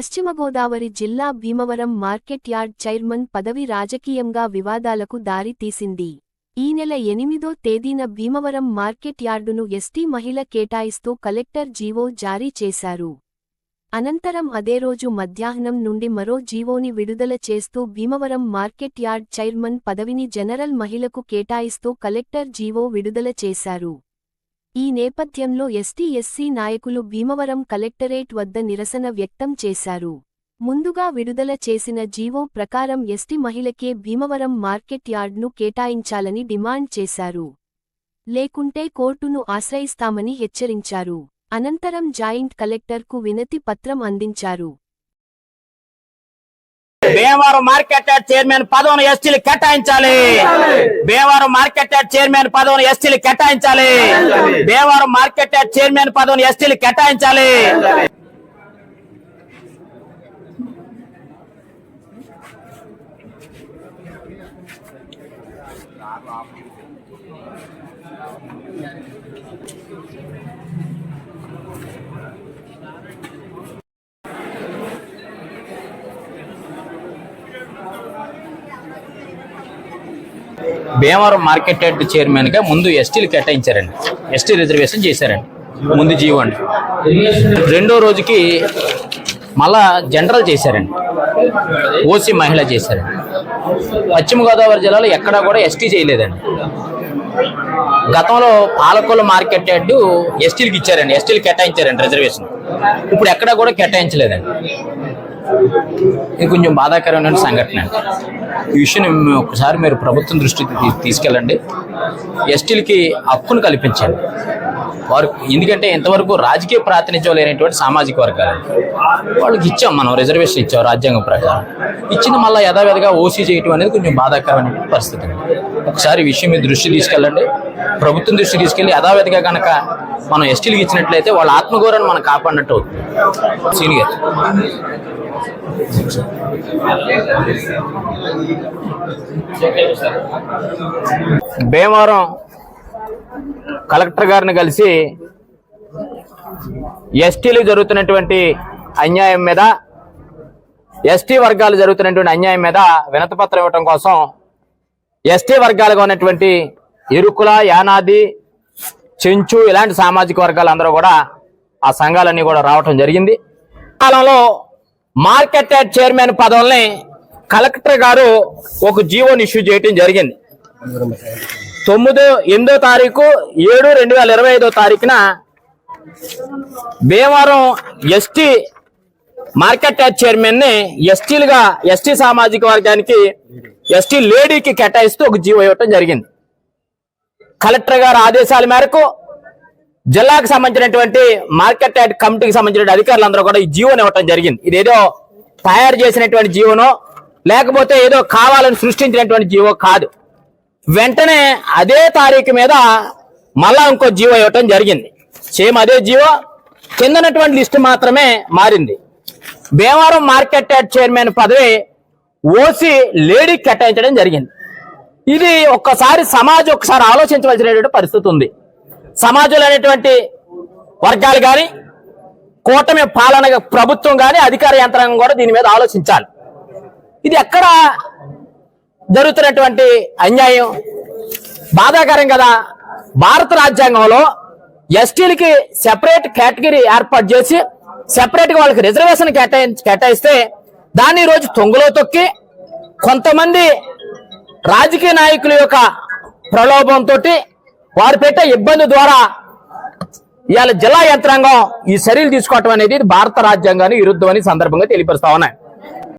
పశ్చిమ గోదావరి జిల్లా Bhimavaram market yard chairman పదవి రాజకీయంగా వివాదాలకు దారి తీసింది. ఈ నెల ఎనిమిదో తేదీన భీమవరం మార్కెట్ యార్డును ఎస్టీ మహిళ కేటాయిస్తూ కలెక్టర్ జీవో జారీ చేశారు. అనంతరం అదే రోజు మధ్యాహ్నం నుండి మరో జీవోని విడుదల చేస్తూ భీమవరం మార్కెట్ యార్డ్ చైర్మన్ పదవిని జనరల్ మహిళకు కేటాయిస్తూ కలెక్టర్ జీవో విడుదల చేశారు. ఈ నేపథ్యంలో ఎస్టీ ఎస్సీ నాయకులు భీమవరం కలెక్టరేట్ వద్ద నిరసన వ్యక్తం చేశారు. ముందుగా విడుదల చేసిన జీవో ప్రకారం ఎస్టీ మహిళకే భీమవరం మార్కెట్ యార్డ్ను కేటాయించాలని డిమాండ్ చేశారు. లేకుంటే కోర్టును ఆశ్రయిస్తామని హెచ్చరించారు. అనంతరం జాయింట్ కలెక్టర్కు వినతి పత్రం అందించారు. భీమవరం మార్కెట్ యార్డ్ చైర్మన్ పదవిని ఎస్టీలు కేటాయించాలి. భీమవరం మార్కెట్ యార్డ్ చైర్మన్ పదవిని ఎస్టీలు కేటాయించాలి. భీమవరం మార్కెట్ యార్డ్ చైర్మన్ పదవిని ఎస్టీలు కేటాయించాలి. భీమవరం మార్కెట్ యార్డ్ చైర్మన్గా ముందు ఎస్టీలు కేటాయించారండి. ఎస్టీ రిజర్వేషన్ చేశారండి. ముందు జీవో రెండో రోజుకి మళ్ళా జనరల్ చేశారండి. ఓసీ మహిళ చేశారండి. పశ్చిమ గోదావరి జిల్లాలో ఎక్కడా కూడా ఎస్టీ చేయలేదండి. గతంలో పాలకొల్లు మార్కెట్ యార్డు ఎస్టీలకు ఇచ్చారండి. ఎస్టీలు కేటాయించారండి రిజర్వేషన్. ఇప్పుడు ఎక్కడా కూడా కేటాయించలేదండి. ఇది కొంచెం బాధాకరమైన సంఘటన ఈ విషయం ఒకసారి మీరు ప్రభుత్వం దృష్టికి తీసుకెళ్ళండి. ఎస్టీలకి హక్కును కల్పించండి. వారు ఎందుకంటే ఇంతవరకు రాజకీయ ప్రాతినిధ్యం లేనటువంటి సామాజిక వర్గాలు. వాళ్ళకి ఇచ్చాం మనం రిజర్వేషన్ ఇచ్చాం రాజ్యాంగం ప్రకారం. ఇచ్చిన మళ్ళీ యథావిధిగా ఓసీ చేయటం అనేది కొంచెం బాధాకరమైన పరిస్థితి ఒకసారి విషయం మీ దృష్టి తీసుకెళ్ళండి. ప్రభుత్వం దృష్టి తీసుకెళ్ళి యథావిధిగా కనుక మనం ఎస్టీలకు ఇచ్చినట్లయితే వాళ్ళ ఆత్మగౌరవాన్ని మనం కాపాడినట్టు అవుతుంది. సీనియర్. భీమవరం కలెక్టర్ గారిని కలిసి ఎస్టీలు జరుగుతున్నటువంటి అన్యాయం మీద ఎస్టీ వర్గాలు జరుగుతున్నటువంటి అన్యాయం మీద వినతపత్రం ఇవ్వటం కోసం ఎస్టీ వర్గాలుగా ఉన్నటువంటి ఇరుకుల యానాది చెంచు ఇలాంటి సామాజిక వర్గాలు అందరూ కూడా ఆ సంఘాలన్నీ కూడా రావటం జరిగింది. కాలంలో మార్కెట్ యాడ్ చైర్మన్ పదవుల్ని కలెక్టర్ గారు ఒక జీవోని ఇష్యూ చేయటం జరిగింది. తొమ్మిదో ఎనిమిదో తారీఖు ఏడు రెండు వేల ఇరవై ఐదో తారీఖున భీమవరం ఎస్టీ మార్కెట్ యార్డ్ చైర్మన్ని ఎస్టీలుగా ఎస్టీ సామాజిక వర్గానికి ఎస్టీ లేడీకి కేటాయిస్తూ ఒక జీవో ఇవ్వటం జరిగింది. కలెక్టర్ గారి ఆదేశాల మేరకు జిల్లాకు సంబంధించినటువంటి మార్కెట్ యాడ్ కమిటీకి సంబంధించిన అధికారులందరూ కూడా ఈ జీవోని ఇవ్వటం జరిగింది. ఇదేదో తయారు చేసినటువంటి జీవోనో లేకపోతే ఏదో కావాలని సృష్టించినటువంటి జీవో కాదు. వెంటనే అదే తారీఖు మీద మళ్ళా ఇంకో జీవో ఇవ్వటం జరిగింది. సేమ్ అదే జీవో కిందనటువంటి లిస్టు మాత్రమే మారింది. భీమవరం మార్కెట్ యాడ్ చైర్మన్ పదవి ఓసి లేడీ కేటాయించడం జరిగింది. ఇది ఒక్కసారి సమాజం ఒకసారి ఆలోచించవలసినటువంటి పరిస్థితి ఉంది. సమాజంలో అనేటువంటి వర్గాలు కానీ కూటమి పాలన ప్రభుత్వం కానీ అధికార యంత్రాంగం కూడా దీని మీద ఆలోచించాలి. ఇది ఎక్కడ జరుగుతున్నటువంటి అన్యాయం బాధాకరం కదా. భారత రాజ్యాంగంలో ఎస్టీలకి సెపరేట్ కేటగిరీ ఏర్పాటు చేసి సెపరేట్గా వాళ్ళకి రిజర్వేషన్ కేటాయి కేటాయిస్తే దాన్ని రోజు తొంగులో తొక్కి కొంతమంది రాజకీయ నాయకుల యొక్క ప్రలోభంతో వారు పెట్టే ఇబ్బంది ద్వారా ఇవాళ జిల్లా యంత్రాంగం ఈ చర్యలు తీసుకోవటం అనేది భారత రాజ్యాంగానికి విరుద్ధమని సందర్భంగా తెలియపరుస్తా ఉన్నాయి